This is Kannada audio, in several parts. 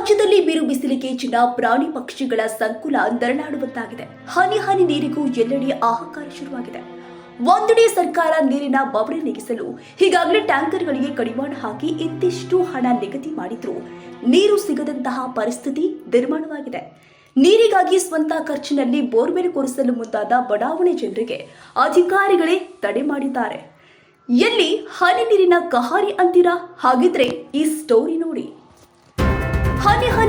ರಾಜ್ಯದಲ್ಲಿ ಬಿರು ಬಿಸಿಲಿಗೆ ಜನ ಪ್ರಾಣಿ ಪಕ್ಷಿಗಳ ಸಂಕುಲ ನರಳಾಡುವಂತಾಗಿದೆ ಹನಿ ಹನಿ ನೀರಿಗೂ ಎಲ್ಲೆಡೆ ಆಹಾಕಾರ ಶುರುವಾಗಿದೆ. ಒಂದೆಡೆ ಸರ್ಕಾರ ನೀರಿನ ಬವಣೆ ನೀಗಿಸಲು ಹೀಗಾಗಲೇ ಟ್ಯಾಂಕರ್ಗಳಿಗೆ ಕಡಿವಾಣ ಹಾಕಿ ಇಂತಿಷ್ಟು ಹಣ ನಿಗದಿ ಮಾಡಿದ್ರೂ ನೀರು ಸಿಗದಂತಹ ಪರಿಸ್ಥಿತಿ ನಿರ್ಮಾಣವಾಗಿದೆ. ನೀರಿಗಾಗಿ ಸ್ವಂತ ಖರ್ಚಿನಲ್ಲಿ ಬೋರ್ವೆಲ್ ಕೊರೆಸಲು ಮುಂದಾದ ಬಡಾವಣೆ ಜನರಿಗೆ ಅಧಿಕಾರಿಗಳೇ ತಡೆ ಮಾಡಿದ್ದಾರೆ. ಎಲ್ಲಿ ಹನಿ ನೀರಿನ ಕಹಾರಿ ಅಂತೀರಾ? ಹಾಗಿದ್ರೆ ಈ ಸ್ಟೋರಿ ನೋಡಿ.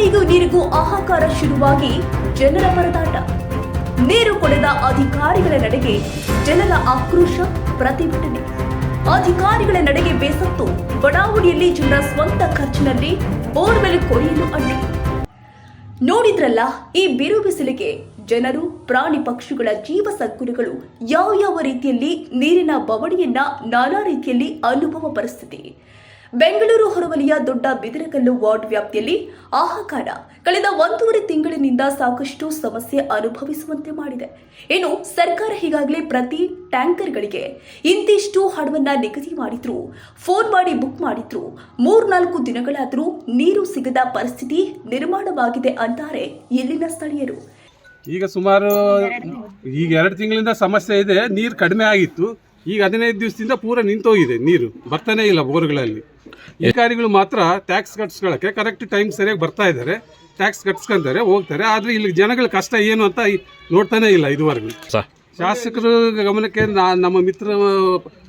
ಹನಿಗೂ ನೀರಿಗೂ ಆಹಾಕಾರ ಶುರುವಾಗಿ ಜನರ ಪರದಾಟ. ನೀರು ಕೊಡದ ಅಧಿಕಾರಿಗಳ ನಡೆಗೆ ಜನರ ಆಕ್ರೋಶ ಪ್ರತಿಭಟನೆ. ಅಧಿಕಾರಿಗಳ ನಡೆಗೆ ಬೇಸತ್ತು ಬಡಾವಣೆಯಲ್ಲಿ ಜನರ ಸ್ವಂತ ಖರ್ಚಿನಲ್ಲಿ ಬೋರ್ವೆಲ್ ಕೊರೆಯಲು ಅಡ್ಡಿ. ನೋಡಿದ್ರಲ್ಲ, ಈ ಬಿರು ಬಿಸಿಲಿಗೆ ಜನರು, ಪ್ರಾಣಿ ಪಕ್ಷಿಗಳ ಜೀವ ಸಂಕುಲಗಳು ಯಾವ ಯಾವ ರೀತಿಯಲ್ಲಿ ನೀರಿನ ಬವಣೆಯನ್ನ ನಾನಾ ರೀತಿಯಲ್ಲಿ ಅನುಭವ ಪರಿಸ್ಥಿತಿ ಬೆಂಗಳೂರು ಹೊರವಲಿಯ ದೊಡ್ಡ ಬಿದಿರಕಲ್ಲು ವಾರ್ಡ್ ವ್ಯಾಪ್ತಿಯಲ್ಲಿ ಆಹಾಕಾರ ಕಳೆದ ಒಂದೂವರೆ ತಿಂಗಳಿನಿಂದ ಸಾಕಷ್ಟು ಸಮಸ್ಯೆ ಅನುಭವಿಸುವಂತೆ ಮಾಡಿದೆ. ಇನ್ನು ಸರ್ಕಾರ ಈಗಾಗಲೇ ಪ್ರತಿ ಟ್ಯಾಂಕರ್ಗಳಿಗೆ ಇಂತಿಷ್ಟು ಹಣವನ್ನ ನಿಗದಿ ಮಾಡಿದ್ರು. ಫೋನ್ ಮಾಡಿ ಬುಕ್ ಮಾಡಿದ್ರು. ಮೂರ್ನಾಲ್ಕು ದಿನಗಳಾದರೂ ನೀರು ಸಿಗದ ಪರಿಸ್ಥಿತಿ ನಿರ್ಮಾಣವಾಗಿದೆ ಅಂತಾರೆ ಇಲ್ಲಿನ ಸ್ಥಳೀಯರು. ಈಗ ಸುಮಾರು ಈಗ ಎರಡು ತಿಂಗಳಿಂದ ಸಮಸ್ಯೆ ಇದೆ. ನೀರು ಕಡಿಮೆ ಆಗಿತ್ತು. ಈಗ ಹದಿನೈದು ದಿವಸದಿಂದ ಪೂರ ನಿಂತೋಗಿದೆ ನೀರು. ಬರ್ತಾನೆ ಇಲ್ಲ ಬೋರ್ಗಳಲ್ಲಿ. ಅಧಿಕಾರಿಗಳು ಮಾತ್ರ ಟ್ಯಾಕ್ಸ್ ಕಟ್ಸ್ಕೊಳ್ಳೋಕ್ಕೆ ಕರೆಕ್ಟ್ ಟೈಮ್ ಸರಿಯಾಗಿ ಬರ್ತಾ ಇದ್ದಾರೆ. ಟ್ಯಾಕ್ಸ್ ಕಟ್ಸ್ಕೊಂತಾರೆ ಹೋಗ್ತಾರೆ. ಆದರೆ ಇಲ್ಲಿ ಜನಗಳ ಕಷ್ಟ ಏನು ಅಂತ ಈ- ನೋಡ್ತಾನೆ ಇಲ್ಲ ಇದುವರೆಗೂ. ಶಾಸಕರು ಗಮನಕ್ಕೆ ನಾ- ನಮ್ಮ ಮಿತ್ರ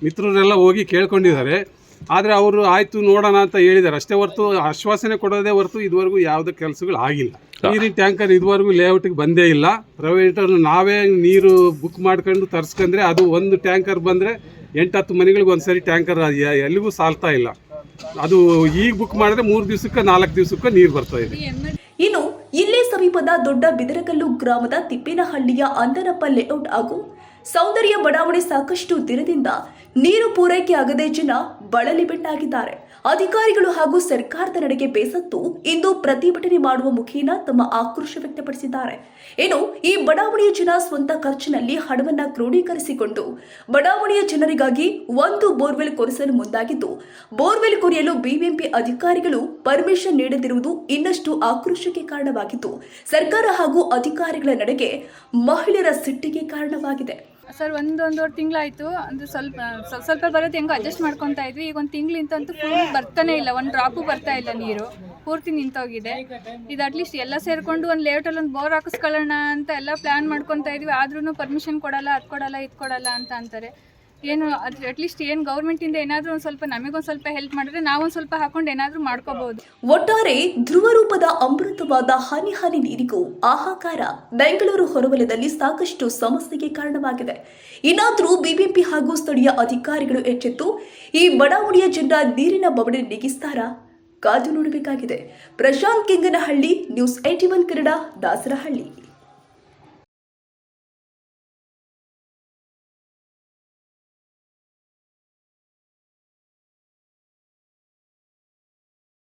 ಮಿತ್ರರೆಲ್ಲ ಹೋಗಿ ಕೇಳ್ಕೊಂಡಿದ್ದಾರೆ. ಆದರೆ ಅವರು ಆಯಿತು ನೋಡೋಣ ಅಂತ ಹೇಳಿದ್ದಾರೆ. ಅಷ್ಟೇ ಹೊರತು ಆಶ್ವಾಸನೆ ಕೊಡೋದೇ ಹೊರತು ಇದುವರೆಗೂ ಯಾವುದೇ ಕೆಲಸಗಳು ಆಗಿಲ್ಲ. ನೀರಿನ ಟ್ಯಾಂಕರ್ ಇದುವರೆಗೂ ಲೇಔಟ್ಗೆ ಬಂದೇ ಇಲ್ಲ. ಪ್ರೈವೇಟರ್ ನಾವೇ ನೀರು ಬುಕ್ ಮಾಡ್ಕೊಂಡು ತರ್ಸ್ಕೊಂಡ್ರೆ ಅದು ಒಂದು ಟ್ಯಾಂಕರ್ ಬಂದರೆ ಎಂಟತ್ತು ಮನೆಗಳಿಗೆ ಒಂದ್ಸರಿ ಟ್ಯಾಂಕರ್ ಎಲ್ಲಿಗೂ ಸಾಲ್ತಾ ಇಲ್ಲ. ಅದು ಈಗ ಬುಕ್ ಮಾಡಿದ್ರೆ ಮೂರು ದಿವಸಕ್ಕೆ ನಾಲ್ಕು ದಿವಸಕ್ಕೆ ನೀರು ಬರ್ತಾ ಇದೆ. ಇನ್ನು ಇಲ್ಲೇ ಸಮೀಪದ ದೊಡ್ಡ ಬಿದರಕಲ್ಲು ಗ್ರಾಮದ ತಿಪ್ಪಿನಹಳ್ಳಿಯ ಅಂದರಪ್ಪ ಲೇಔಟ್ ಹಾಗೂ ಸೌಂದರ್ಯ ಬಡಾವಣೆ ಸಾಕಷ್ಟು ದಿನದಿಂದ ನೀರು ಪೂರೈಕೆ ಆಗದೆ ಜನ ಬಳಲಿ ಬೆಟ್ಟಾಗಿದ್ದಾರೆ. ಅಧಿಕಾರಿಗಳು ಹಾಗೂ ಸರ್ಕಾರದ ನಡೆಗೆ ಬೇಸತ್ತು ಇಂದು ಪ್ರತಿಭಟನೆ ಮಾಡುವ ಮುಖೇನ ತಮ್ಮ ಆಕ್ರೋಶ ವ್ಯಕ್ತಪಡಿಸಿದ್ದಾರೆ. ಏನು ಈ ಬಡಾವಣೆಯ ಜನ ಸ್ವಂತ ಖರ್ಚಿನಲ್ಲಿ ಹಣವನ್ನ ಕ್ರೋಢೀಕರಿಸಿಕೊಂಡು ಬಡಾವಣೆಯ ಜನರಿಗಾಗಿ ಒಂದು ಬೋರ್ವೆಲ್ ಕೊರೆಸಲು ಮುಂದಾಗಿದ್ದು, ಬೋರ್ವೆಲ್ ಕೊರೆಯಲು ಬಿಬಿಎಂಪಿ ಅಧಿಕಾರಿಗಳು ಪರ್ಮಿಷನ್ ನೀಡದಿರುವುದು ಇನ್ನಷ್ಟು ಆಕ್ರೋಶಕ್ಕೆ ಕಾರಣವಾಗಿತ್ತು ಸರ್ಕಾರ ಹಾಗೂ ಅಧಿಕಾರಿಗಳ ನಡೆಗೆ ಮಹಿಳೆಯರ ಸಿಟ್ಟಿಗೆ ಕಾರಣವಾಗಿದೆ. ಸರ್ ಒಂದೊಂದೂವರೆ ತಿಂಗಳಾಯಿತು. ಅಂದ್ರೆ ಸ್ವಲ್ಪ ಸ್ವಲ್ಪ ಸ್ವಲ್ಪ ಬರೋದು ಹೆಂಗೋ ಅಡ್ಜಸ್ಟ್ ಮಾಡ್ಕೊತಾ ಇದ್ವಿ. ಈಗ ಒಂದು ತಿಂಗಳಿಂತಂತೂ ಫುಲ್ ಬರ್ತಾನೆ ಇಲ್ಲ. ಒಂದು ಡ್ರಾಪು ಬರ್ತಾ ಇಲ್ಲ ನೀರು. ಪೂರ್ತಿ ನಿಂತೋಗಿದೆ. ಇದು ಅಟ್ಲೀಸ್ಟ್ ಎಲ್ಲ ಸೇರಿಕೊಂಡು ಒಂದು ಲೇಔಟಲ್ಲಿ ಒಂದು ಬೋರ್ ಹಾಕಿಸ್ಕೊಳ್ಳೋಣ ಅಂತ ಎಲ್ಲ ಪ್ಲ್ಯಾನ್ ಮಾಡ್ಕೊತಾ ಇದ್ವಿ. ಆದ್ರೂ ಪರ್ಮಿಷನ್ ಕೊಡಲ್ಲ, ಅದು ಕೊಡಲ್ಲ, ಇದು ಕೊಡಲ್ಲ ಅಂತ ಅಂತಾರೆ. ಏನು ಅಟ್ಲೀಸ್ಟ್ ಏನು ಗೌರ್ಮೆಂಟಿಂದ ಏನಾದರೂ ಒಂದು ಸ್ವಲ್ಪ ನಮಗೊಂದು ಸ್ವಲ್ಪ ಹೆಲ್ಪ್ ಮಾಡಿದ್ರೆ ನಾವೊಂದು ಸ್ವಲ್ಪ ಹಾಕೊಂಡು ಏನಾದರೂ ಮಾಡ್ಕೋಬಹುದು ಒಟ್ಟಾರೆ ಧ್ರುವ ರೂಪದ ಅಮೃತವಾದ ಹನಿ ಹನಿ ನೀರಿಗೂ ಆಹಾಕಾರ ಬೆಂಗಳೂರು ಹೊರವಲಯದಲ್ಲಿ ಸಾಕಷ್ಟು ಸಮಸ್ಯೆಗೆ ಕಾರಣವಾಗಿದೆ. ಇನ್ನಾದರೂ ಬಿಬಿಎಂಪಿ ಹಾಗೂ ಸ್ಥಳೀಯ ಅಧಿಕಾರಿಗಳು ಎಚ್ಚೆತ್ತು, ಈ ಬಡಾವಣೆಯ ಜನರ ನೀರಿನ ಬವಣೆ ನೀಗಿಸ್ತಾರ ಕಾದು ನೋಡಬೇಕಾಗಿದೆ. Prashant Kenganahalli, news eighty one Kannada, Dasarahalli.